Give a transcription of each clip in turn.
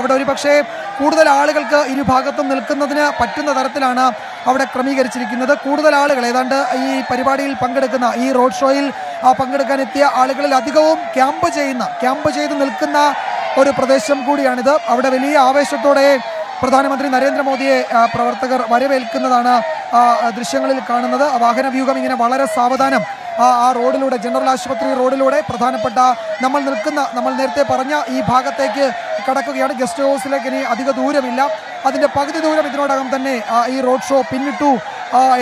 അവിടെ ഒരു പക്ഷേ കൂടുതൽ ആളുകൾക്ക് ഇരുഭാഗത്തും നിൽക്കുന്നതിന് പറ്റുന്ന തരത്തിലാണ് അവിടെ ക്രമീകരിച്ചിരിക്കുന്നത്. കൂടുതൽ ആളുകൾ ഏതാണ്ട് ഈ പരിപാടിയിൽ പങ്കെടുക്കുന്ന ഈ റോഡ് ഷോയിൽ പങ്കെടുക്കാൻ എത്തിയ ആളുകളിൽ അധികവും ക്യാമ്പ് ചെയ്യുന്ന ക്യാമ്പ് ചെയ്ത് നിൽക്കുന്ന ഒരു പ്രദേശം കൂടിയാണിത്. അവിടെ വലിയ ആവേശത്തോടെ പ്രധാനമന്ത്രി നരേന്ദ്രമോദിയെ പ്രവർത്തകർ വരവേൽക്കുന്നതാണ് ദൃശ്യങ്ങളിൽ കാണുന്നത്. വാഹന വ്യൂഹം ഇങ്ങനെ വളരെ സാവധാനം ആ റോഡിലൂടെ ജനറൽ ആശുപത്രി റോഡിലൂടെ പ്രധാനപ്പെട്ട നമ്മൾ നിൽക്കുന്ന നമ്മൾ നേരത്തെ പറഞ്ഞ ഈ ഭാഗത്തേക്ക് കടക്കുകയാണ്. ഗസ്റ്റ് ഹൗസിലേക്ക് ഇനി അധിക ദൂരമില്ല. അതിന്റെ പകുതി ദൂരം ഇതിനോടകം തന്നെ ഈ റോഡ് ഷോ പിന്നിട്ടു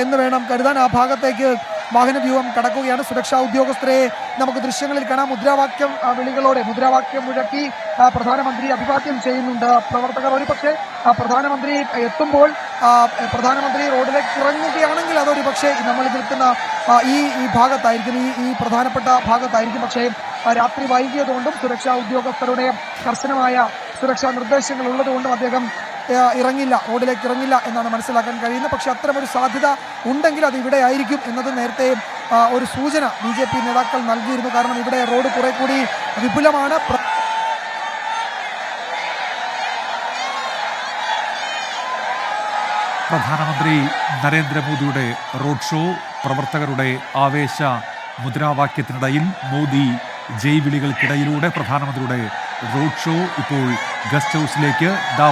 എന്ന് വേണം കരുതാൻ. ആ ഭാഗത്തേക്ക് വാഹന വ്യൂഹം കടക്കുകയാണ്. സുരക്ഷാ ഉദ്യോഗസ്ഥരെ നമുക്ക് ദൃശ്യങ്ങളിൽ കാണാം. മുദ്രാവാക്യം വിളികളോടെ മുദ്രാവാക്യം മുഴക്കി പ്രധാനമന്ത്രി അഭിവാദ്യം ചെയ്യുന്നുണ്ട്. പ്രവർത്തകർ ഒരുപക്ഷെ പ്രധാനമന്ത്രി എത്തുമ്പോൾ പ്രധാനമന്ത്രി റോഡിലേക്ക് ഇറങ്ങുകയാണെങ്കിൽ അതൊരു പക്ഷേ നമ്മൾ നിൽക്കുന്ന ഈ ഈ ഭാഗത്തായിരിക്കും. ഈ ഈ പ്രധാനപ്പെട്ട ഭാഗത്തായിരിക്കും. പക്ഷേ രാത്രി വൈകിയതുകൊണ്ടും സുരക്ഷാ ഉദ്യോഗസ്ഥരുടെ കർശനമായ സുരക്ഷാ നിർദ്ദേശങ്ങൾ ഉള്ളതുകൊണ്ടും അദ്ദേഹം ഇറങ്ങില്ല റോഡിലേക്ക് ഇറങ്ങില്ല എന്നാണ് മനസ്സിലാക്കാൻ കഴിയുന്നത്. പക്ഷേ അത്തരമൊരു സാധ്യത ഉണ്ടെങ്കിൽ അത് ഇവിടെ ആയിരിക്കും എന്നത് നേരത്തെ ഒരു സൂചന ബി ജെ പി നേതാക്കൾ നൽകിയിരുന്നു. കാരണം ഇവിടെ റോഡ് കുറെ കൂടി വിപുലമാണ്. പ്ര- പ്രധാനമന്ത്രി നരേന്ദ്രമോദിയുടെ റോഡ് ഷോ പ്രവർത്തകരുടെ ആവേശ മുദ്രാവാക്യത്തിനിടയിൽ മോദി ജയ് വിളികൾക്കിടയിലൂടെ പ്രധാനമന്ത്രിയുടെ റോഡ് ഷോ ഇപ്പോൾ ഗസ്റ്റ് ഹൗസിലേക്ക് ദാ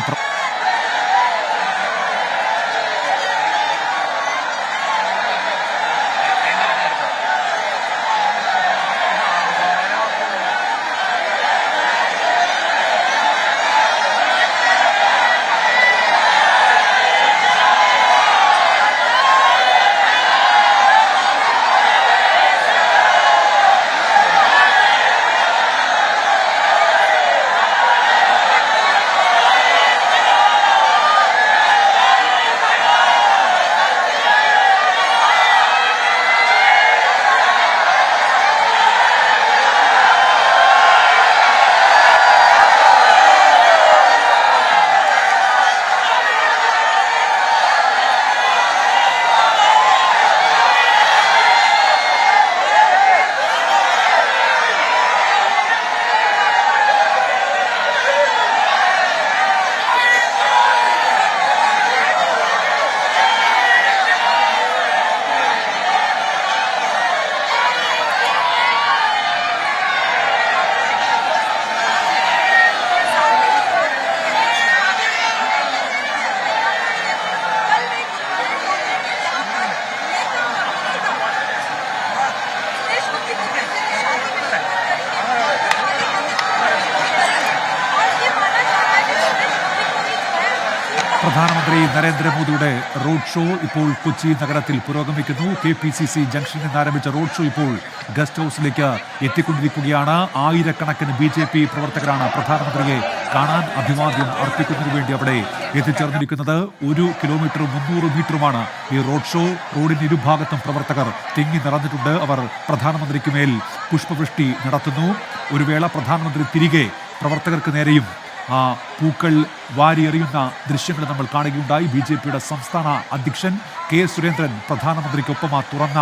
പ്രധാനമന്ത്രി നരേന്ദ്രമോദിയുടെ റോഡ് ഷോ ഇപ്പോൾ കൊച്ചി നഗരത്തിൽ പുരോഗമിക്കുന്നു. കെ പി സി സി ജംഗ്ഷനിൽ നിന്ന് ആരംഭിച്ച റോഡ് ഷോ ഇപ്പോൾ ഗസ്റ്റ് ഹൗസിലേക്ക് എത്തിക്കൊണ്ടിരിക്കുകയാണ്. ആയിരക്കണക്കിന് ബി ജെ പി പ്രവർത്തകരാണ് പ്രധാനമന്ത്രിയെ കാണാൻ അഭിവാദ്യം അർപ്പിക്കുന്നതിന് വേണ്ടി അവിടെ എത്തിച്ചേർന്നിരിക്കുന്നത്. ഒരു കിലോമീറ്റർ മുന്നൂറ് മീറ്ററുമാണ് ഈ റോഡ് ഷോ. റോഡിന്റെ ഇരുഭാഗത്തും പ്രവർത്തകർ തിങ്ങി നിറഞ്ഞിട്ടുണ്ട്. അവർ പ്രധാനമന്ത്രിക്ക് മേൽ പുഷ്പവൃഷ്ടി നടത്തുന്നു. ഒരു വേള പ്രധാനമന്ത്രി തിരികെ പ്രവർത്തകർക്ക് നേരെയും ആ പൂക്കൾ വാരിയെറിയുന്ന ദൃശ്യങ്ങൾ നമ്മൾ കാണുകയുണ്ടായി. ബി ജെ പിയുടെ സംസ്ഥാന അധ്യക്ഷൻ കെ സുരേന്ദ്രൻ പ്രധാനമന്ത്രിക്കൊപ്പം ആ തുറന്ന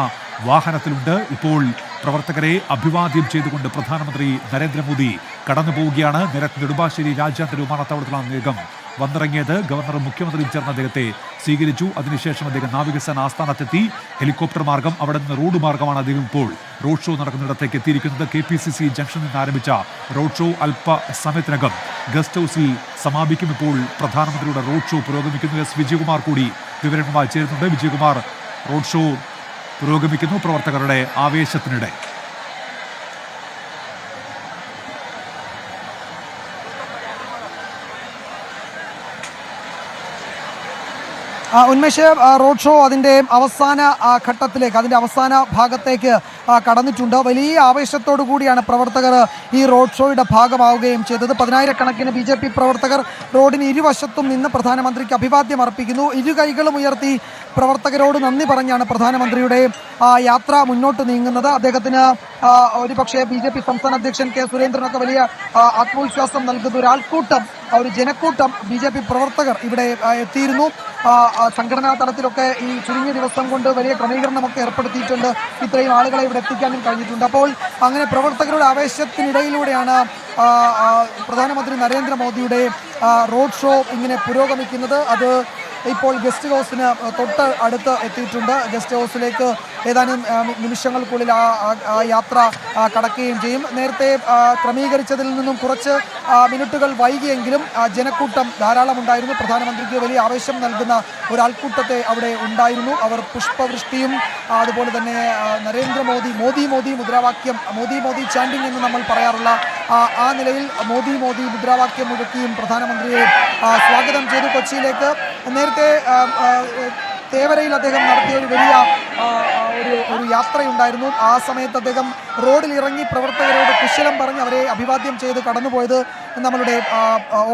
വാഹനത്തിലുണ്ട്. ഇപ്പോൾ പ്രവർത്തകരെ അഭിവാദ്യം ചെയ്തുകൊണ്ട് പ്രധാനമന്ത്രി നരേന്ദ്രമോദി കടന്നു പോവുകയാണ് നിരക്ക് നെടുമ്പാശ്ശേരി രാജ്യാന്തര വിമാനത്താവളത്തിലാണ് അദ്ദേഹം വന്നിറങ്ങിയത് ഗവർണറും മുഖ്യമന്ത്രിയും ചേർന്ന് അദ്ദേഹത്തെ സ്വീകരിച്ചു. അതിനുശേഷം അദ്ദേഹം നാവികസേന ആസ്ഥാനത്തെത്തി. ഹെലികോപ്റ്റർ മാർഗം അവിടെ നിന്ന് റോഡ് മാർഗമാണ് അദ്ദേഹം ഇപ്പോൾ റോഡ് ഷോ നടക്കുന്നിടത്തേക്ക് എത്തിയിരിക്കുന്നത്. കെ പി സി സി ജംഗ്ഷനിൽ നിന്ന് ആരംഭിച്ച റോഡ് ഷോ അല്പ സമയത്തിനകം ഗസ്റ്റ് ഹൗസിൽ സമാപിക്കും ഇപ്പോൾ പ്രധാനമന്ത്രിയുടെ റോഡ് ഷോ പുരോഗമിക്കുന്നു. എസ്. വിജയകുമാർ കൂടി വിവരങ്ങളുമായി ചേരുന്നുണ്ട്. വിജയകുമാർ റോഡ് ഷോ പുരോഗമിക്കുന്നു. പ്രവർത്തകരുടെ ആവേശത്തിനിടെ. ഉന്മേഷ് റോഡ് ഷോ അതിന്റെ അവസാന ഘട്ടത്തിലേക്ക് അതിന്റെ അവസാന ഭാഗത്തേക്ക് കടന്നിട്ടുണ്ട്. വലിയ ആവേശത്തോടു കൂടിയാണ് പ്രവർത്തകർ ഈ റോഡ് ഷോയുടെ ഭാഗമാവുകയും ചെയ്തത്. പതിനായിരക്കണക്കിന് ബി ജെ പി പ്രവർത്തകർ റോഡിന് ഇരുവശത്തും നിന്ന് പ്രധാനമന്ത്രിക്ക് അഭിവാദ്യം അർപ്പിക്കുന്നു. ഇരു കൈകളും ഉയർത്തി പ്രവർത്തകരോട് നന്ദി പറഞ്ഞാണ് പ്രധാനമന്ത്രിയുടെ യാത്ര മുന്നോട്ട് നീങ്ങുന്നത്. അദ്ദേഹത്തിന് ആ, ഒരുപക്ഷെ ബി ജെ പി സംസ്ഥാന അധ്യക്ഷൻ കെ സുരേന്ദ്രനൊക്കെ വലിയ ആത്മവിശ്വാസം നൽകുന്ന ഒരു ആൾക്കൂട്ടം ഒരു ജനക്കൂട്ടം ബി ജെ പി പ്രവർത്തകർ ഇവിടെ എത്തിയിരുന്നു. സംഘടനാ തലത്തിലൊക്കെ ഈ ചുരുങ്ങിയ ദിവസം കൊണ്ട് വലിയ ക്രമീകരണമൊക്കെ ഏർപ്പെടുത്തിയിട്ടുണ്ട്. ഇത്രയും ആളുകളെ ഇവിടെ എത്തിക്കാനും കഴിഞ്ഞിട്ടുണ്ട്. അപ്പോൾ അങ്ങനെ പ്രവർത്തകരുടെ ആവേശത്തിനിടയിലൂടെയാണ് പ്രധാനമന്ത്രി നരേന്ദ്രമോദിയുടെ റോഡ് ഷോ ഇങ്ങനെ പുരോഗമിക്കുന്നത്. അത് ഇപ്പോൾ ഗസ്റ്റ് ഹൗസിന് തൊട്ട് അടുത്ത് എത്തിയിട്ടുണ്ട്. ഗസ്റ്റ് ഹൗസിലേക്ക് ഏതാനും നിമിഷങ്ങൾക്കുള്ളിൽ ആ യാത്ര കടക്കുകയും ചെയ്യും. നേരത്തെ ക്രമീകരിച്ചതിൽ നിന്നും കുറച്ച് മിനിറ്റുകൾ വൈകിയെങ്കിലും ജനക്കൂട്ടം ധാരാളം ഉണ്ടായിരുന്നു പ്രധാനമന്ത്രിക്ക് വലിയ ആവേശം നൽകുന്ന ഒരാൾക്കൂട്ടത്തെ അവിടെ ഉണ്ടായിരുന്നു. അവർ പുഷ്പവൃഷ്ടിയും അതുപോലെ തന്നെ നരേന്ദ്രമോദി മോദി മോദി മുദ്രാവാക്യം മോദി മോദി ചാൻഡിങ് എന്ന് നമ്മൾ പറയാറുള്ള ആ നിലയിൽ മോദി മോദി മുദ്രാവാക്യം മുഴക്കിയും പ്രധാനമന്ത്രിയെ സ്വാഗതം ചെയ്തു കൊച്ചിയിലേക്ക്. നേരത്തെ തേവരയിൽ അദ്ദേഹം നടത്തിയ ഒരു വലിയ ഒരു ഒരു യാത്രയുണ്ടായിരുന്നു. ആ സമയത്ത് അദ്ദേഹം റോഡിൽ ഇറങ്ങി പ്രവർത്തകരോട് കുശലം പറഞ്ഞ് അവരെ അഭിവാദ്യം ചെയ്ത് കടന്നുപോയത് നമ്മളുടെ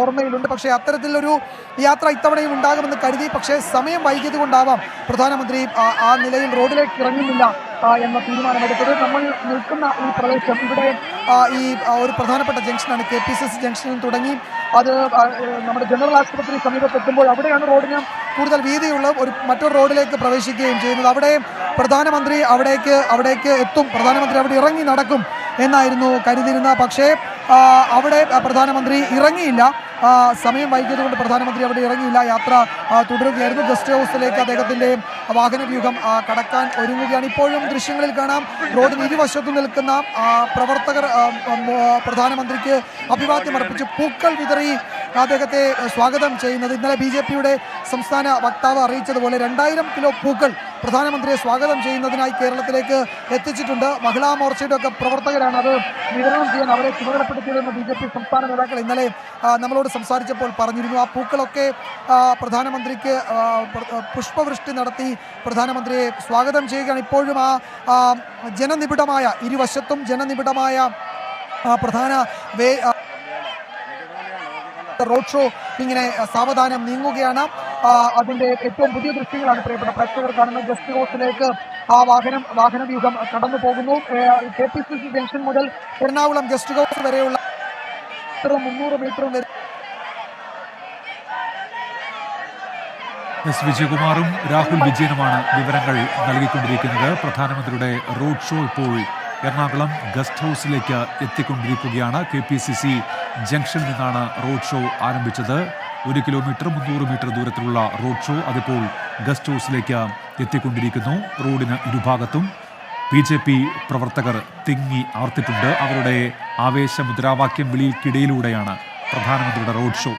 ഓർമ്മയിലുണ്ട്. പക്ഷേ അത്തരത്തിലൊരു യാത്ര ഇത്തവണയും ഉണ്ടാകുമെന്ന് കരുതി. പക്ഷേ സമയം വൈകിയത് കൊണ്ടാവാം പ്രധാനമന്ത്രി ആ, നിലയിൽ റോഡിലേക്ക് ഇറങ്ങുന്നില്ല എന്ന തീരുമാനമെടുത്തത്. നമ്മൾ നിൽക്കുന്ന ഈ പ്രദേശം ഇവിടെ ഈ ഒരു പ്രധാനപ്പെട്ട ജംഗ്ഷനാണ്. കെ പി സി സി ജംഗ്ഷനിൽ തുടങ്ങി. അത് നമ്മുടെ ജനറൽ ആശുപത്രി സമീപത്തെത്തുമ്പോൾ അവിടെയാണ് റോഡിന് കൂടുതൽ വീതിയുള്ള ഒരു മറ്റൊരു റോഡിലേക്ക് പ്രവേശിക്കുകയും ചെയ്യുന്നത്. അവിടെ പ്രധാനമന്ത്രി അവിടേക്ക് അവിടേക്ക് എത്തും. പ്രധാനമന്ത്രി അവിടെ ഇറങ്ങി നടക്കും എന്നായിരുന്നു കരുതിയിരുന്ന പക്ഷേ അവിടെ പ്രധാനമന്ത്രി ഇറങ്ങിയില്ല. സമയം വൈകിയത് കൊണ്ട് പ്രധാനമന്ത്രി അവിടെ ഇറങ്ങിയില്ല. യാത്ര തുടരുകയായിരുന്നു. ഗസ്റ്റ് ഹൗസിലേക്ക് അദ്ദേഹത്തിന്റെ വാഹനവ്യൂഹം കടക്കാൻ ഒരുങ്ങുകയാണ്. ഇപ്പോഴും ദൃശ്യങ്ങളിൽ കാണാം. റോഡിന് ഇരുവശത്തും നിൽക്കുന്ന പ്രവർത്തകർ പ്രധാനമന്ത്രിക്ക് അഭിവാദ്യം അർപ്പിച്ച്. പൂക്കൾ വിതറി അദ്ദേഹത്തെ സ്വാഗതം ചെയ്യുന്നത്. ഇന്നലെ ബി ജെ പിയുടെ സംസ്ഥാന വക്താവ് അറിയിച്ചതുപോലെ രണ്ടായിരം കിലോ പൂക്കൾ പ്രധാനമന്ത്രിയെ സ്വാഗതം ചെയ്യുന്നതിനായി കേരളത്തിലേക്ക് എത്തിച്ചിട്ടുണ്ട്. മഹിളാ മോർച്ചയുടെ ഒക്കെ പ്രവർത്തകരാണ് അത് വിതരണം ചെയ്യാൻ അവരെ ചുമതലപ്പെടുത്തിയതെന്ന് ബി ജെ പി സംസ്ഥാന നേതാക്കൾ ഇന്നലെ നമ്മളോട് സംസാരിച്ചപ്പോൾ പറഞ്ഞിരുന്നു. ആ പൂക്കളൊക്കെ പ്രധാനമന്ത്രിക്ക് പുഷ്പവൃഷ്ടി നടത്തി പ്രധാനമന്ത്രിയെ സ്വാഗതം ചെയ്യുകയാണ്. ഇപ്പോഴും ആ ജനനിബിഡമായ ഇരുവശത്തും ജനനിബിഡമായ പ്രധാന വേ റോഡ് ഷോ ഇങ്ങനെ സാവധാനം നീങ്ങുകയാണ്. അതിന്റെ ഏറ്റവും പുതിയ ദൃശ്യങ്ങളാണ് പ്രിയപ്പെട്ട പ്രേക്ഷകർ കാണുന്നത്. ഗസ്റ്റ് ഹൗസിലേക്ക് ആ വാഹനം വാഹന വ്യൂഹം കടന്നു പോകുന്നു. K P C C junction മുതൽ എറണാകുളം ഗസ്റ്റ് ഹൗസ് വരെയുള്ള മുന്നൂറ് മീറ്ററും വരെ എസ് വിജയകുമാറും രാഹുൽ വിജയനുമാണ് വിവരങ്ങൾ നൽകിക്കൊണ്ടിരിക്കുന്നത്. പ്രധാനമന്ത്രിയുടെ റോഡ് ഷോ ഇപ്പോൾ എറണാകുളം ഗസ്റ്റ് ഹൗസിലേക്ക് എത്തിക്കൊണ്ടിരിക്കുകയാണ് കെ പി സി സി ജംഗ്ഷനിൽ നിന്നാണ് റോഡ് ഷോ ആരംഭിച്ചത്. ഒരു കിലോമീറ്റർ മുന്നൂറ് മീറ്റർ ദൂരത്തിലുള്ള റോഡ് ഷോ അതിപ്പോൾ ഗസ്റ്റ് ഹൗസിലേക്ക് എത്തിക്കൊണ്ടിരിക്കുന്നു. റോഡിന് ഇരുഭാഗത്തും ബി ജെ പി പ്രവർത്തകർ തിങ്ങി ആർത്തിട്ടുണ്ട്. അവരുടെ ആവേശ മുദ്രാവാക്യം വിളിക്കിടയിലൂടെയാണ് പ്രധാനമന്ത്രിയുടെ റോഡ് ഷോ